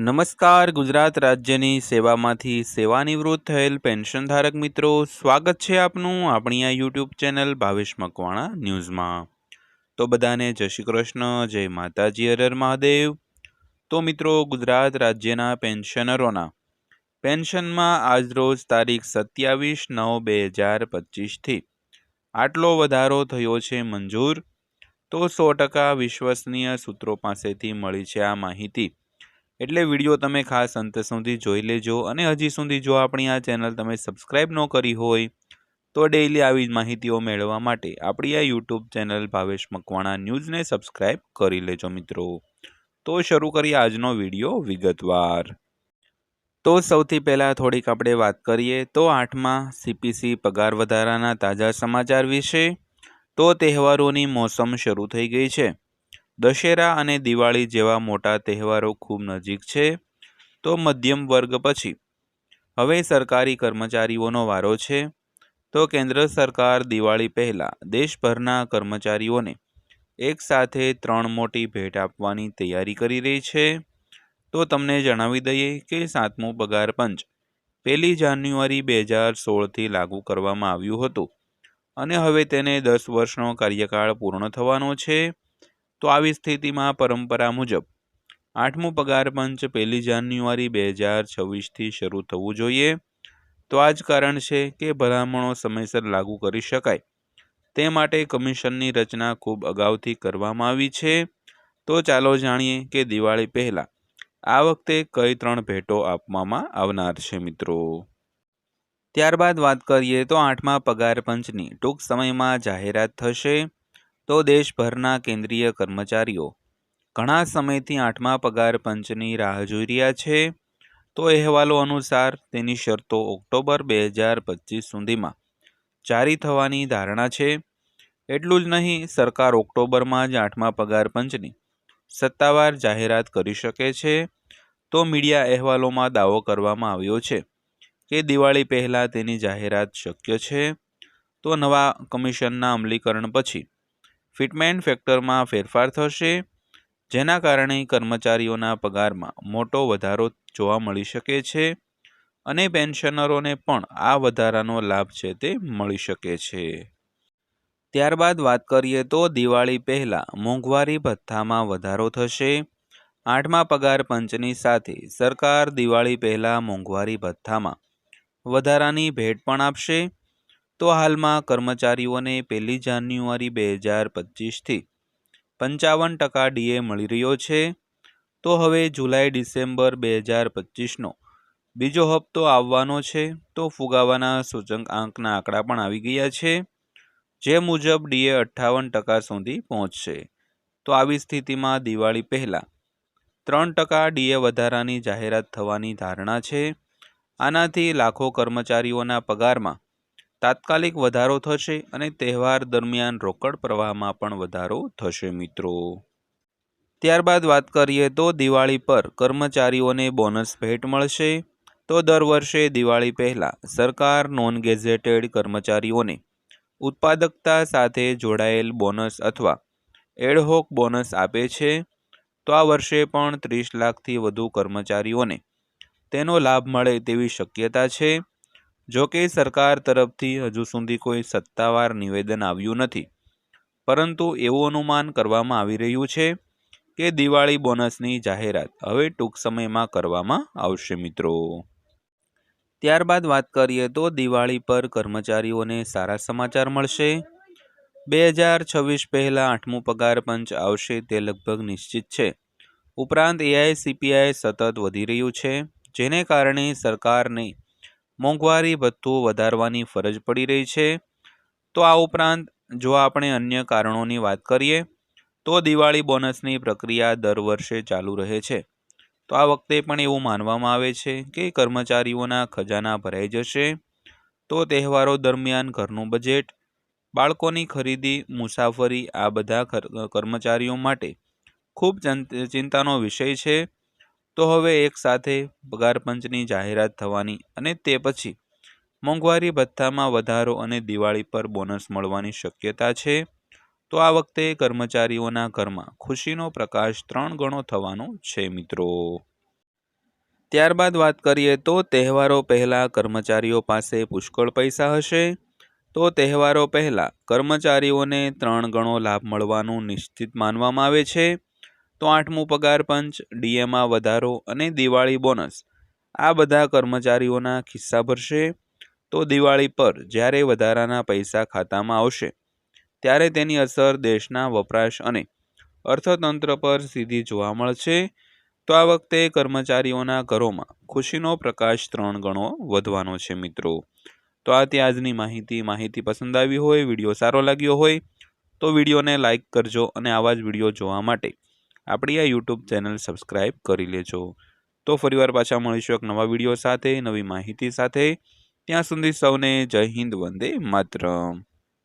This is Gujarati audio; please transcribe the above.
નમસ્કાર, ગુજરાત રાજ્યની સેવામાંથી સેવાનિવૃત્ત થયેલ પેન્શનધારક મિત્રો, સ્વાગત છે આપનું આપણી આ યુટ્યુબ ચેનલ ભાવેશ મકવાણા ન્યૂઝમાં. તો બધાને જય શ્રી કૃષ્ણ, જય માતાજી હરર મહાદેવ. તો મિત્રો, ગુજરાત રાજ્યના પેન્શનરોના. પેન્શનમાં આજરોજ તારીખ સત્યાવીસ નવ બે હજાર પચીસથી આટલો વધારો થયો છે મંજૂર. તો સો ટકા વિશ્વસનીય સૂત્રો પાસેથી મળી છે આ માહિતી. એટલે વીડિયો તમે ખાસ અંત સુધી જોઈ લેજો અને હજી સુધી જો આપણી આ ચેનલ તમે સબસ્ક્રાઈબ ન કરી હોય, તો ડેઈલી આવી જ માહિતીઓ મેળવવા માટે આપણી આ યુટ્યુબ ચેનલ ભાવેશ મકવાણા ન્યૂઝને સબસ્ક્રાઈબ કરી લેજો મિત્રો. તો શરૂ કરીએ આજનો વીડિયો વિગતવાર. તો સૌથી પહેલાં થોડીક આપણે વાત કરીએ, તો આઠમાં સીપીસી પગાર વધારાના તાજા સમાચાર વિશે. તો તહેવારોની મોસમ શરૂ થઈ ગઈ છે. દશેરા અને દિવાળી જેવા મોટા તહેવારો ખૂબ નજીક છે, તો મધ્યમ વર્ગ પછી. હવે સરકારી કર્મચારીઓનો વારો છે, તો કેન્દ્ર સરકાર દિવાળી પહેલાં દેશભરના કર્મચારીઓને એકસાથે ત્રણ મોટી ભેટ આપવાની તૈયારી કરી રહી છે. તો તમને જણાવી દઈએ કે સાતમું પગાર પંચ પહેલી જાન્યુઆરી બે હજાર સોળથી લાગુ કરવામાં આવ્યું હતું. અને હવે તેને દસ વર્ષનો કાર્યકાળ પૂર્ણ થવાનો છે. તો આવી સ્થિતિમાં પરંપરા મુજબ આઠમું પગાર પંચ પહેલી જાન્યુઆરી બે હજાર છવ્વીસથી શરૂ થવું જોઈએ. તો આ જ કારણ છે કે ભલામણો સમયસર લાગુ કરી શકાય. તે માટે કમિશનની રચના ખૂબ અગાઉથી કરવામાં આવી છે. તો ચાલો જાણીએ કે દિવાળી પહેલાં આ વખતે કઈ ત્રણ ભેટો આપવામાં આવનાર છે મિત્રો? ત્યારબાદ વાત કરીએ તો આઠમા પગાર પંચની. ટૂંક સમયમાં જાહેરાત થશે. તો દેશભરના કેન્દ્રીય કર્મચારીઓ. ઘણા સમયથી આઠમા પગાર પંચની રાહ જોઈ રહ્યા છે. તો અહેવાલો અનુસાર તેની શરતો ઓક્ટોબર બે હજાર પચીસ સુધીમાં જારી થવાની ધારણા છે. એટલું જ નહીં, સરકાર ઓક્ટોબરમાં જ આઠમા પગાર પંચની સત્તાવાર જાહેરાત કરી શકે છે. તો મીડિયા અહેવાલોમાં દાવો કરવામાં આવ્યો છે કે દિવાળી પહેલાં તેની જાહેરાત શક્ય છે. તો નવા કમિશનના અમલીકરણ પછી ફિટમેન્ટ ફેક્ટરમાં ફેરફાર થશે, જેના કારણે કર્મચારીઓના પગારમાં મોટો વધારો જોવા મળી શકે છે અને પેન્શનરોને પણ આ વધારાનો લાભ છે તે મળી શકે છે. ત્યારબાદ વાત કરીએ તો દિવાળી પહેલાં મોંઘવારી ભથ્થામાં વધારો થશે. આઠમા પગાર પંચની સાથે સરકાર દિવાળી પહેલાં મોંઘવારી ભથ્થામાં વધારાની ભેટ પણ આપશે. તો હાલમાં કર્મચારીઓને પહેલી જાન્યુઆરી બે હજાર પચીસથી પંચાવન ટકા ડીએ મળી રહ્યો છે. તો હવે જુલાઈ, ડિસેમ્બર બે હજાર પચીસનો બીજો હપ્તો આવવાનો છે. તો ફુગાવાના સૂચક આંકના આંકડા પણ આવી ગયા છે. જે મુજબ ડીએ અઠ્ઠાવન ટકા સુધી પહોંચશે. તો આવી સ્થિતિમાં દિવાળી પહેલાં ત્રણ ટકા ડીએ વધારાની જાહેરાત થવાની ધારણા છે. આનાથી લાખો કર્મચારીઓના પગારમાં તાત્કાલિક વધારો થશે અને તહેવાર દરમિયાન રોકડ પ્રવાહમાં પણ વધારો થશે, મિત્રો. ત્યારબાદ વાત કરીએ તો દિવાળી પર કર્મચારીઓને બોનસ ભેટ મળશે. તો દર વર્ષે દિવાળી પહેલાં સરકાર નોન ગેઝેટેડ કર્મચારીઓને ઉત્પાદકતા સાથે જોડાયેલ બોનસ અથવા એડહોક બોનસ આપે છે. તો આ વર્ષે પણ ત્રીસ લાખથી વધુ કર્મચારીઓને તેનો લાભ મળે તેવી શક્યતા છે. જો કે સરકાર તરફથી હજુ સુધી કોઈ સત્તાવાર નિવેદન આવ્યું નથી. પરંતુ એવું અનુમાન કરવામાં આવી રહ્યું છે કે દિવાળી બોનસની જાહેરાત હવે ટૂંક સમયમાં કરવામાં આવશે મિત્રો. ત્યારબાદ વાત કરીએ તો દિવાળી પર કર્મચારીઓને સારા સમાચાર મળશે. બે હજાર છવ્વીસ પહેલાં આઠમું પગાર પંચ આવશે તે લગભગ નિશ્ચિત છે. ઉપરાંત એઆઈસીપીઆઈ સતત વધી રહ્યું છે, જેને કારણે સરકારને મોંઘવારી ભથ્થું વધારવાની ફરજ પડી રહી છે. તો આ ઉપરાંત, જો આપણે અન્ય કારણોની વાત કરીએ, તો દિવાળી બોનસની પ્રક્રિયા દર વર્ષે ચાલુ રહે છે. તો આ વખતે પણ એવું માનવામાં આવે છે કે કર્મચારીઓના ખજાના ભરાઈ જશે. તો તહેવારો દરમિયાન ઘરનું બજેટ, બાળકોની ખરીદી, મુસાફરી આ બધા કર્મચારીઓ માટે ખૂબ ચિંતાનો વિષય છે. તો હવે એક સાથે પગાર જાહેરાત થવાની અને તે પછી મોંઘવારી ભથ્થામાં વધારો અને દિવાળી પર બોનસ મળવાની શક્યતા છે. તો આ વખતે કર્મચારીઓના ઘરમાં ખુશીનો પ્રકાશ ત્રણ ગણો થવાનો છે, મિત્રો. ત્યારબાદ વાત કરીએ તો તહેવારો પહેલાં કર્મચારીઓ પાસે પુષ્કળ પૈસા હશે. તો તહેવારો પહેલાં કર્મચારીઓને ત્રણ ગણો લાભ મળવાનું નિશ્ચિત માનવામાં આવે છે. તો આઠમું પગાર પંચ ડીએમાં વધારો અને દિવાળી બોનસ. આ બધા કર્મચારીઓના ખિસ્સા ભરશે. તો દિવાળી પર જ્યારે વધારાના પૈસા ખાતામાં આવશે, ત્યારે તેની અસર દેશના વપરાશ અને અર્થતંત્ર પર સીધી જોવા મળશે. તો આ વખતે કર્મચારીઓના ઘરોમાં ખુશીનો પ્રકાશ ત્રણ ગણો વધવાનો છે મિત્રો. તો આ તે આજની માહિતી માહિતી પસંદ આવી હોય, વીડિયો સારો લાગ્યો હોય, તો વિડીયોને લાઇક કરજો અને આવા જ વીડિયો જોવા માટે આપણી આ યુટ્યુબ ચેનલ સબસ્ક્રાઈબ કરી લેજો. તો ફરીવાર પાછા મળીશું એક નવા વીડિયો સાથે, નવી માહિતી સાથે. ત્યાં સુધી સૌને જય હિન્દ, વંદે માતરમ.